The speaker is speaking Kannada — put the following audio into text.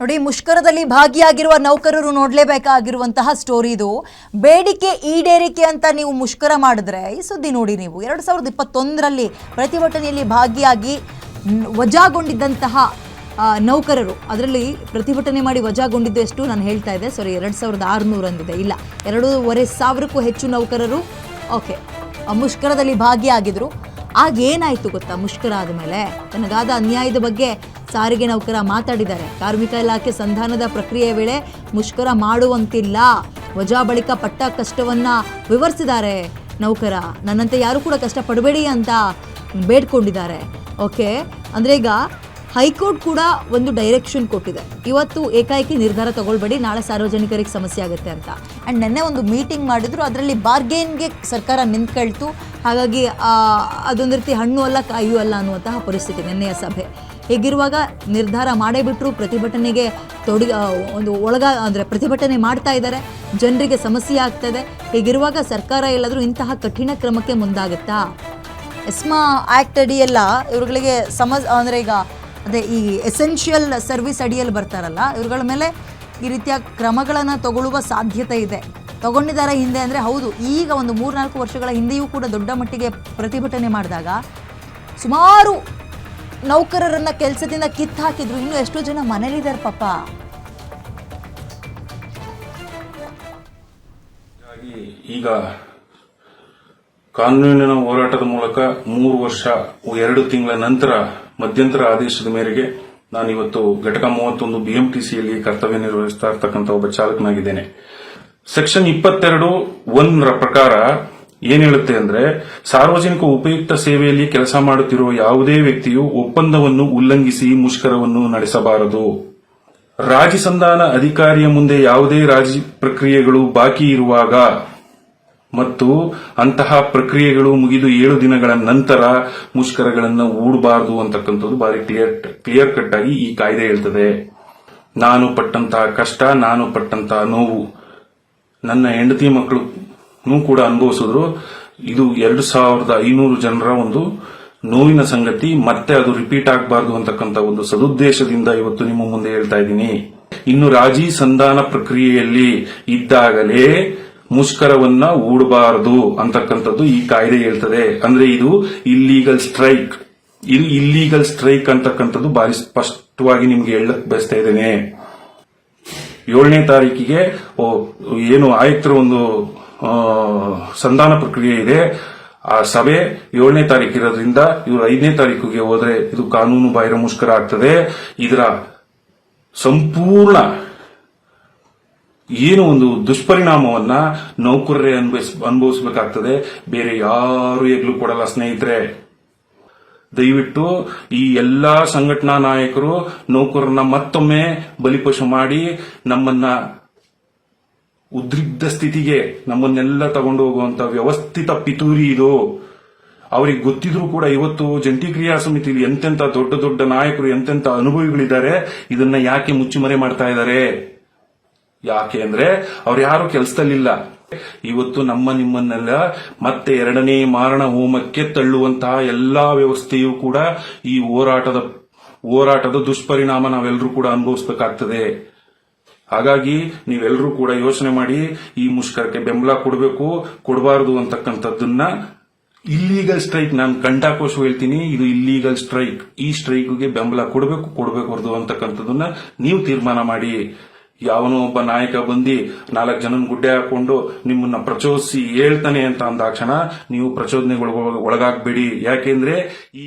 ನೋಡಿ, ಮುಷ್ಕರದಲ್ಲಿ ಭಾಗಿಯಾಗಿರುವ ನೌಕರರು ನೋಡಲೇಬೇಕಾಗಿರುವಂತಹ ಸ್ಟೋರಿ ಇದು. ಬೇಡಿಕೆ ಈಡೇರಿಕೆ ಅಂತ ನೀವು ಮುಷ್ಕರ ಮಾಡಿದ್ರೆ, ಈ ಸುದ್ದಿ ನೋಡಿ ನೀವು. ಎರಡು ಸಾವಿರದ ಇಪ್ಪತ್ತೊಂದರಲ್ಲಿ ಪ್ರತಿಭಟನೆಯಲ್ಲಿ ಭಾಗಿಯಾಗಿ ವಜಾಗೊಂಡಿದ್ದಂತಹ ನೌಕರರು. ಅದರಲ್ಲಿ ಪ್ರತಿಭಟನೆ ಮಾಡಿ ವಜಾಗೊಂಡಿದ್ದು ಎಷ್ಟು ನಾನು ಹೇಳ್ತಾ ಇದ್ದೆ. ಸಾರಿ ಎರಡು ಸಾವಿರದ ಆರುನೂರು ಅಂದಿದೆ ಇಲ್ಲ, ಎರಡೂವರೆ ಸಾವಿರಕ್ಕೂ ಹೆಚ್ಚು ನೌಕರರು ಓಕೆ ಮುಷ್ಕರದಲ್ಲಿ ಭಾಗಿಯಾಗಿದ್ರು. ಆಗ ಏನಾಯಿತು ಗೊತ್ತಾ ಮುಷ್ಕರ ಆದಮೇಲೆ ತನಗಾದ ಅನ್ಯಾಯದ ಬಗ್ಗೆ ಸಾರಿಗೆ ನೌಕರ ಮಾತಾಡಿದ್ದಾರೆ. ಕಾರ್ಮಿಕ ಇಲಾಖೆ ಸಂಧಾನದ ಪ್ರಕ್ರಿಯೆ ವೇಳೆ ಮುಷ್ಕರ ಮಾಡುವಂತಿಲ್ಲ. ವಜಾ ಬಳಿಕ ಪಟ್ಟ ಕಷ್ಟವನ್ನ ವಿವರಿಸಿದ್ದಾರೆ ನೌಕರ. ನನ್ನಂತೆ ಯಾರು ಕೂಡ ಕಷ್ಟ ಪಡಬೇಡಿ ಅಂತ ಬೇಡ್ಕೊಂಡಿದ್ದಾರೆ. ಓಕೆ ಅಂದರೆ ಈಗ ಹೈಕೋರ್ಟ್ ಕೂಡ ಒಂದು ಡೈರೆಕ್ಷನ್ ಕೊಟ್ಟಿದೆ. ಇವತ್ತು ಏಕಾಏಕಿ ನಿರ್ಧಾರ ತಗೊಳ್ಬೇಡಿ, ನಾಳೆ ಸಾರ್ವಜನಿಕರಿಗೆ ಸಮಸ್ಯೆ ಆಗುತ್ತೆ ಅಂತ. ಆ್ಯಂಡ್ ನೆನ್ನೆ ಒಂದು ಮೀಟಿಂಗ್ ಮಾಡಿದ್ರು, ಅದರಲ್ಲಿ ಬಾರ್ಗೇನ್ಗೆ ಸರ್ಕಾರ ನಿಂತ್ಕೊಳ್ತು. ಹಾಗಾಗಿ ಅದೊಂದು ರೀತಿ ಹಣ್ಣು ಅಲ್ಲ, ಕಾಯು ಅಲ್ಲ ಅನ್ನುವಂತಹ ಪರಿಸ್ಥಿತಿ ನಿನ್ನೆಯ ಸಭೆ. ಹೀಗಿರುವಾಗ ನಿರ್ಧಾರ ಮಾಡೇ ಬಿಟ್ಟರು ಪ್ರತಿಭಟನೆಗೆ ತೊಡಗ ಒಂದು ಒಳಗ, ಅಂದರೆ ಪ್ರತಿಭಟನೆ ಮಾಡ್ತಾ ಇದ್ದಾರೆ. ಜನರಿಗೆ ಸಮಸ್ಯೆ ಆಗ್ತದೆ. ಹೀಗಿರುವಾಗ ಸರ್ಕಾರ ಎಲ್ಲಾದರೂ ಇಂತಹ ಕಠಿಣ ಕ್ರಮಕ್ಕೆ ಮುಂದಾಗುತ್ತಾ? ಎಸ್ಮಾ ಆ್ಯಕ್ಟ್ ಅಡಿಯೆಲ್ಲ ಇವರುಗಳಿಗೆ ಸಮ ಅಂದರೆ ಈಗ ಅದೇ ಈ ಎಸೆನ್ಷಿಯಲ್ ಸರ್ವಿಸ್ ಅಡಿಯಲ್ಲಿ ಬರ್ತಾರಲ್ಲ, ಇವರುಗಳ ಮೇಲೆ ಈ ರೀತಿಯ ಕ್ರಮಗಳನ್ನು ತಗೊಳ್ಳುವ ಸಾಧ್ಯತೆ ಇದೆ. ತಗೊಂಡಿದ್ದಾರೆ ಹಿಂದೆ ಅಂದರೆ ಹೌದು, ಈಗ ಒಂದು ಮೂರ್ನಾಲ್ಕು ವರ್ಷಗಳ ಹಿಂದೆಯೂ ಕೂಡ ದೊಡ್ಡ ಮಟ್ಟಿಗೆ ಪ್ರತಿಭಟನೆ ಮಾಡಿದಾಗ ಸುಮಾರು ನೌಕರರನ್ನ ಕೆಲಸದಿಂದ ಕಿತ್ತು ಹಾಕಿದ್ರು. ಇನ್ನು ಎಷ್ಟೋ ಜನ ಮನೇಲಿದ್ದಾರೆ ಪಾಪ. ಈಗ ಕಾನೂನಿನ ಹೋರಾಟದ ಮೂಲಕ ಮೂರು ವರ್ಷ, ಎರಡು ತಿಂಗಳ ನಂತರ ಮಧ್ಯಂತರ ಆದೇಶದ ಮೇರೆಗೆ ನಾನಿವತ್ತು ಘಟಕ ಮೂವತ್ತೊಂದು ಬಿಎಂಟಿಸಿಯಲ್ಲಿ ಕರ್ತವ್ಯ ನಿರ್ವಹಿಸ್ತಾ ಇರ್ತಕ್ಕಂಥ ಒಬ್ಬ ಚಾಲಕನಾಗಿದ್ದೇನೆ. ಸೆಕ್ಷನ್ ಇಪ್ಪತ್ತೆರಡು ರ ಪ್ರಕಾರ ಏನ್ ಹೇಳುತ್ತೆ ಅಂದ್ರೆ ಸಾರ್ವಜನಿಕ ಉಪಯುಕ್ತ ಸೇವೆಯಲ್ಲಿ ಕೆಲಸ ಮಾಡುತ್ತಿರುವ ಯಾವುದೇ ವ್ಯಕ್ತಿಯು ಒಪ್ಪಂದವನ್ನು ಉಲ್ಲಂಘಿಸಿ ಮುಷ್ಕರವನ್ನು ನಡೆಸಬಾರದು. ರಾಜಿ ಸಂಧಾನ ಅಧಿಕಾರಿಯ ಮುಂದೆ ಯಾವುದೇ ರಾಜಿ ಪ್ರಕ್ರಿಯೆಗಳು ಬಾಕಿ ಇರುವಾಗ ಮತ್ತು ಅಂತಹ ಪ್ರಕ್ರಿಯೆಗಳು ಮುಗಿದು ಏಳು ದಿನಗಳ ನಂತರ ಮುಷ್ಕರಗಳನ್ನು ಹೂಡಬಾರದು ಅಂತಕ್ಕಂಥದ್ದು ಬಾರಿ ಕ್ಲಿಯರ್ ಕ್ಲಿಯರ್ ಕಟ್ ಆಗಿ ಈ ಕಾಯ್ದೆ ಹೇಳ್ತದೆ. ನಾನು ಪಟ್ಟಂತಹ ಕಷ್ಟ, ನಾನು ಪಟ್ಟಂತಹ ನೋವು. ನನ್ನ ಹೆಂಡತಿ ಮಕ್ಕಳು ಕೂಡ ಅನುಭವಿಸಿದ್ರು. ಇದು ಎರಡು ಸಾವಿರದ ಐನೂರು ಜನರ ಒಂದು ನೋವಿನ ಸಂಗತಿ, ಮತ್ತೆ ಅದು ರಿಪೀಟ್ ಆಗಬಾರದು ಅಂತಕ್ಕಂಥ ಒಂದು ಸದುದ್ದೇಶದಿಂದ ಇವತ್ತು ನಿಮ್ಮ ಮುಂದೆ ಹೇಳ್ತಾ ಇದ್ದೀನಿ. ಇನ್ನು ರಾಜಿ ಸಂಧಾನ ಪ್ರಕ್ರಿಯೆಯಲ್ಲಿ ಇದ್ದಾಗಲೇ ಮುಷ್ಕರವನ್ನ ಹೂಡಬಾರದು ಅಂತಕ್ಕಂಥದ್ದು ಈ ಕಾಯ್ದೆ ಹೇಳ್ತದೆ. ಅಂದ್ರೆ ಇದು ಇಲ್ಲೀಗಲ್ ಸ್ಟ್ರೈಕ್ ಇದು ಇಲ್ಲೀಗಲ್ ಸ್ಟ್ರೈಕ್ ಅಂತಕ್ಕಂಥದ್ದು ಬಾರಿ ಸ್ಪಷ್ಟವಾಗಿ ನಿಮ್ಗೆ ಹೇಳಕ್ ಬಯಸ್ತಾ ಇದ್ದೇನೆ. ಏಳನೇ ತಾರೀಕಿಗೆ ಏನು ಆಯುಕ್ತರ ಒಂದು ಸಂಧಾನ ಪ್ರಕ್ರಿಯೆ ಇದೆ. ಆ ಸಭೆ ಏಳನೇ ತಾರೀಕು ಇರೋದ್ರಿಂದ ಇವರು ಐದನೇ ತಾರೀಕಿಗೆ ಹೋದ್ರೆ ಇದು ಕಾನೂನು ಬಾಹಿರ ಮುಷ್ಕರ ಆಗ್ತದೆ. ಇದರ ಸಂಪೂರ್ಣ ಏನು ಒಂದು ದುಷ್ಪರಿಣಾಮವನ್ನ ನೌಕರರೇ ಅನುಭವಿಸ್ ಅನುಭವಿಸಬೇಕಾಗ್ತದೆ. ಬೇರೆ ಯಾರು ಎಗ್ಲು ಕೊಡಲ್ಲ ಸ್ನೇಹಿತರೆ. ದಯವಿಟ್ಟು ಈ ಎಲ್ಲಾ ಸಂಘಟನಾ ನಾಯಕರು, ನೌಕರರನ್ನ ಮತ್ತೊಮ್ಮೆ ಬಲಿಪಶು ಮಾಡಿ ನಮ್ಮನ್ನ ಉದ್ರಿಗ್ಧ ಸ್ಥಿತಿಗೆ, ನಮ್ಮನ್ನೆಲ್ಲ ತಗೊಂಡು ಹೋಗುವಂತ ವ್ಯವಸ್ಥಿತ ಪಿತೂರಿ ಇದು. ಅವರಿಗೆ ಗೊತ್ತಿದ್ರು ಕೂಡ ಇವತ್ತು ಜಂಟಿ ಕ್ರಿಯಾ ಸಮಿತಿಯಲ್ಲಿ ಎಂತೆಂತ ದೊಡ್ಡ ದೊಡ್ಡ ನಾಯಕರು, ಎಂತೆಂತ ಅನುಭವಿಗಳಿದ್ದಾರೆ, ಇದನ್ನ ಯಾಕೆ ಮುಚ್ಚುಮರೆ ಮಾಡ್ತಾ ಇದ್ದಾರೆ? ಯಾಕೆ ಅಂದ್ರೆ ಅವ್ರು ಯಾರು ಕೆಲಸದಲ್ಲಿಲ್ಲ. ಇವತ್ತು ನಮ್ಮ ನಿಮ್ಮನ್ನೆಲ್ಲ ಮತ್ತೆ ಎರಡನೇ ಮಾರಣ ಹೋಮಕ್ಕೆ ತಳ್ಳುವಂತಹ ಎಲ್ಲಾ ವ್ಯವಸ್ಥೆಯೂ ಕೂಡ ಈ ಹೋರಾಟದ ಹೋರಾಟದ ದುಷ್ಪರಿಣಾಮ ನಾವೆಲ್ಲರೂ ಕೂಡ ಅನುಭವಿಸಬೇಕಾಗ್ತದೆ. ಹಾಗಾಗಿ ನೀವೆಲ್ಲರೂ ಕೂಡ ಯೋಚನೆ ಮಾಡಿ ಈ ಮುಷ್ಕರಕ್ಕೆ ಬೆಂಬಲ ಕೊಡಬೇಕು, ಕೊಡಬಾರದು ಅಂತಕ್ಕಂಥದ್ದನ್ನ ಇಲ್ಲೀಗಲ್ ಸ್ಟ್ರೈಕ್ ನಾನು ಕಂಠಾಕೋಶ ಹೇಳ್ತೀನಿ, ಇದು ಇಲ್ಲೀಗಲ್ ಸ್ಟ್ರೈಕ್ ಈ ಸ್ಟ್ರೈಕ್ಗೆ ಬೆಂಬಲ ಕೊಡಬೇಕು ಕೊಡಬೇಕು ಅಂತಕ್ಕಂಥದ್ದನ್ನ ನೀವು ತೀರ್ಮಾನ ಮಾಡಿ. ಯಾವನೋ ಒಬ್ಬ ನಾಯಕ ಬಂದು ನಾಲ್ಕು ಜನನ ಗುಡ್ಡೆ ಹಾಕೊಂಡು ನಿಮ್ಮನ್ನ ಪ್ರಚೋದಿಸಿ ಹೇಳ್ತಾನೆ ಅಂತ ಅಂದಾಕ್ಷಣ ನೀವು ಪ್ರಚೋದನೆಗೊಳಗಾಗಬೇಡಿ ಯಾಕೆಂದ್ರೆ ಈ